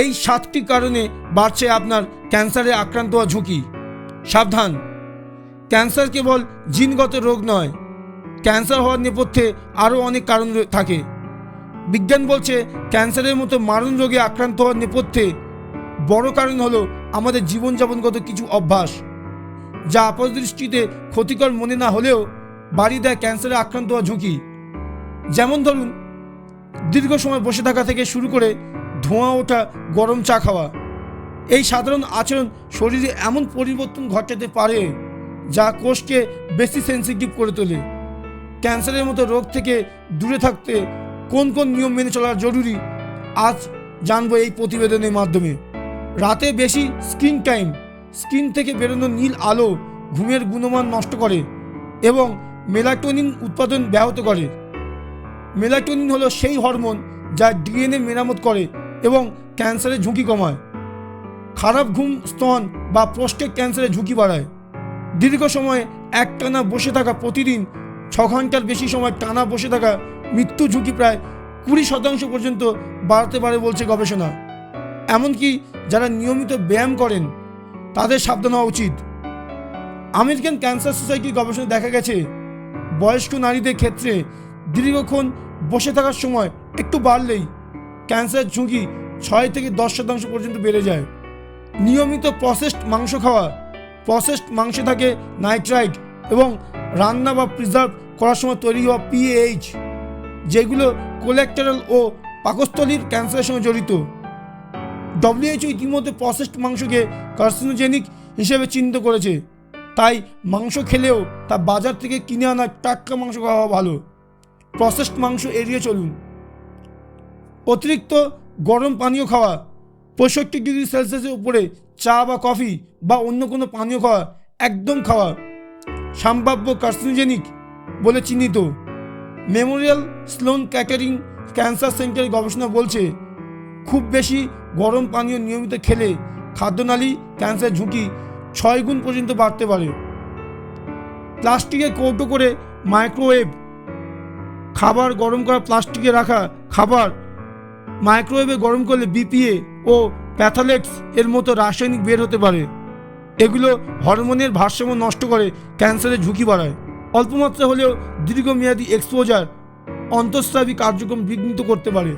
এই সাতটি কারণে বাড়ছে আপনার ক্যান্সারে আক্রান্ত হওয়া ঝুঁকি। সাবধান। ক্যান্সার কেবল জিনগত রোগ নয়, ক্যান্সার হওয়ার নেপথ্যে আরও অনেক কারণ থাকে। বিজ্ঞান বলছে ক্যান্সারের মতো মারণ রোগে আক্রান্ত হওয়ার নেপথ্যে বড় কারণ হলো আমাদের জীবনযাপনগত কিছু অভ্যাস, যা আপাতদৃষ্টিতে ক্ষতিকর মনে না হলেও বাড়ি দেয় ক্যান্সারে আক্রান্ত হওয়া ঝুঁকি। যেমন ধরুন, দীর্ঘ সময় বসে থাকা থেকে শুরু করে ধোঁয়া ওঠা, গরম চা খাওয়া। এই সাধারণ আচরণ শরীরে এমন পরিবর্তন ঘটাতে পারে যা কোষকে বেশি সেন্সিটিভ করে তোলে। ক্যান্সারের মতো রোগ থেকে দূরে থাকতে কোন কোন নিয়ম মেনে চলা জরুরি, আজ জানব এই প্রতিবেদনের মাধ্যমে। রাতে বেশি স্ক্রিন টাইম, স্ক্রিন থেকে বেরোনো নীল আলো ঘুমের গুণমান নষ্ট করে এবং মেলাটোনিন উৎপাদন ব্যাহত করে। মেলাটোনিন হলো সেই হরমোন যা ডিএনএ মেরামত করে এবং ক্যান্সারের ঝুঁকি কমায়। খারাপ ঘুম, স্তন বা প্রোস্টেট ক্যান্সারের ঝুঁকি বাড়ায়। দীর্ঘ সময় একটানা বসে থাকা প্রতিদিন ছ ঘণ্টার বেশি সময় টানা বসে থাকা মৃত্যু ঝুঁকি প্রায় কুড়ি শতাংশ পর্যন্ত বাড়তে পারে বলছে গবেষণা। এমনকি যারা নিয়মিত ব্যায়াম করেন, তাদের সাবধান হওয়া উচিত। আমেরিকান ক্যান্সার সোসাইটির গবেষণা দেখা গেছে, বয়স্ক নারীদের ক্ষেত্রে দীর্ঘক্ষণ বসে থাকার সময় একটু বাড়লেই ক্যান্সারের ঝুঁকি ছয় থেকে দশ শতাংশ পর্যন্ত বেড়ে যায়। নিয়মিত প্রসেসড মাংস খাওয়া, প্রসেসড মাংসে থাকে নাইট্রাইট এবং রান্না বা প্রিজার্ভ করার সময় তৈরি হওয়া পিএইচ যেগুলো কোলেক্টারাল ও পাকস্থলীর ক্যান্সারের সঙ্গে জড়িত। ডব্লিউএইচও ইতিমধ্যে প্রসেসড মাংসকে কার্সিনোজেনিক হিসেবে চিহ্নিত করেছে, তাই মাংস খেলেও তা বাজার থেকে কিনে আনা টাটকা মাংস খাওয়া ভালো। প্রসেসড মাংস এড়িয়ে চলুন। অতিরিক্ত গরম পানীয় খাওয়া, পঁয়ষট্টি ডিগ্রি সেলসিয়াসের উপরে চা বা কফি বা অন্য কোনো পানীয় খাওয়া একদম খাওয়া সম্ভাব্য কার্সিনোজেনিক বলে চিহ্নিত। মেমোরিয়াল স্লোন ক্যাটারিং ক্যান্সার সেন্টারের গবেষণা বলছে, খুব বেশি গরম পানীয় নিয়মিত খেলে খাদ্যনালী ক্যান্সার ঝুঁকি ছয় গুণ পর্যন্ত বাড়তে পারে। প্লাস্টিকে কৌটো করে মাইক্রোওয়েভ, খাবার গরম করা প্লাস্টিকে রাখা খাবার মাইক্রোওয়েভে গরম করলে বিপিএ ও প্যাথালেক্স এর মতো রাসায়নিক বের হতে পারে। এগুলো হরমোনের ভারসাম্য নষ্ট করে ক্যান্সারের ঝুঁকি বাড়ায়। অল্পমাত্রা হলেও দীর্ঘমেয়াদী এক্সপোজার অন্তঃস্রাবী কার্যক্রম বিঘ্নিত করতে পারে।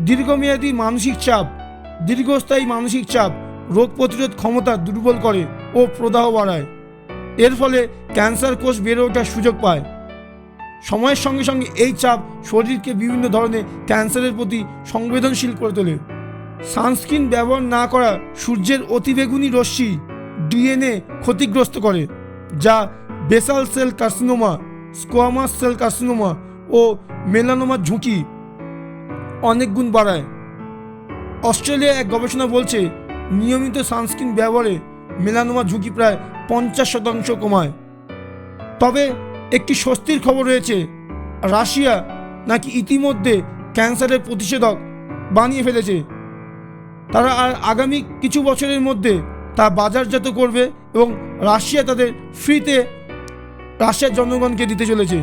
দীর্ঘমেয়াদী মানসিক চাপ, দীর্ঘস্থায়ী মানসিক চাপ, রোগ প্রতিরোধ ক্ষমতা দুর্বল করে ও প্রদাহ বাড়ায়। এর ফলে ক্যান্সার কোষ বেড়ে ওঠার সুযোগ পায়। সময়ের সঙ্গে সঙ্গে এই চাপ শরীরকে বিভিন্ন ধরনের ক্যান্সারের প্রতি সংবেদনশীল করে তোলে। সানস্ক্রিন ব্যবহার না করা সূর্যের অতিবেগুনি রশ্মি ডিএনএ ক্ষতিগ্রস্ত করে, যা basal cell carcinoma squamous cell carcinoma ও মেলানোমার ঝুঁকি অনেক গুণ বাড়ায়। অস্ট্রেলিয়া এক গবেষণা বলছে, নিয়মিত সানস্ক্রিন ব্যবহারে মেলানোমার ঝুঁকি প্রায় পঞ্চাশ শতাংশ কমায়। তবে একটি স্বস্তির খবর রয়েছে। রাশিয়া নাকি ইতিমধ্যে ক্যান্সারের প্রতিষেধক বানিয়ে ফেলেছে। তারা আর আগামী কিছু বছরের মধ্যে তা বাজারজাত করবে এবং রাশিয়া তাদের ফ্রিতে রাশিয়ার জনগণকে দিতে চলেছে।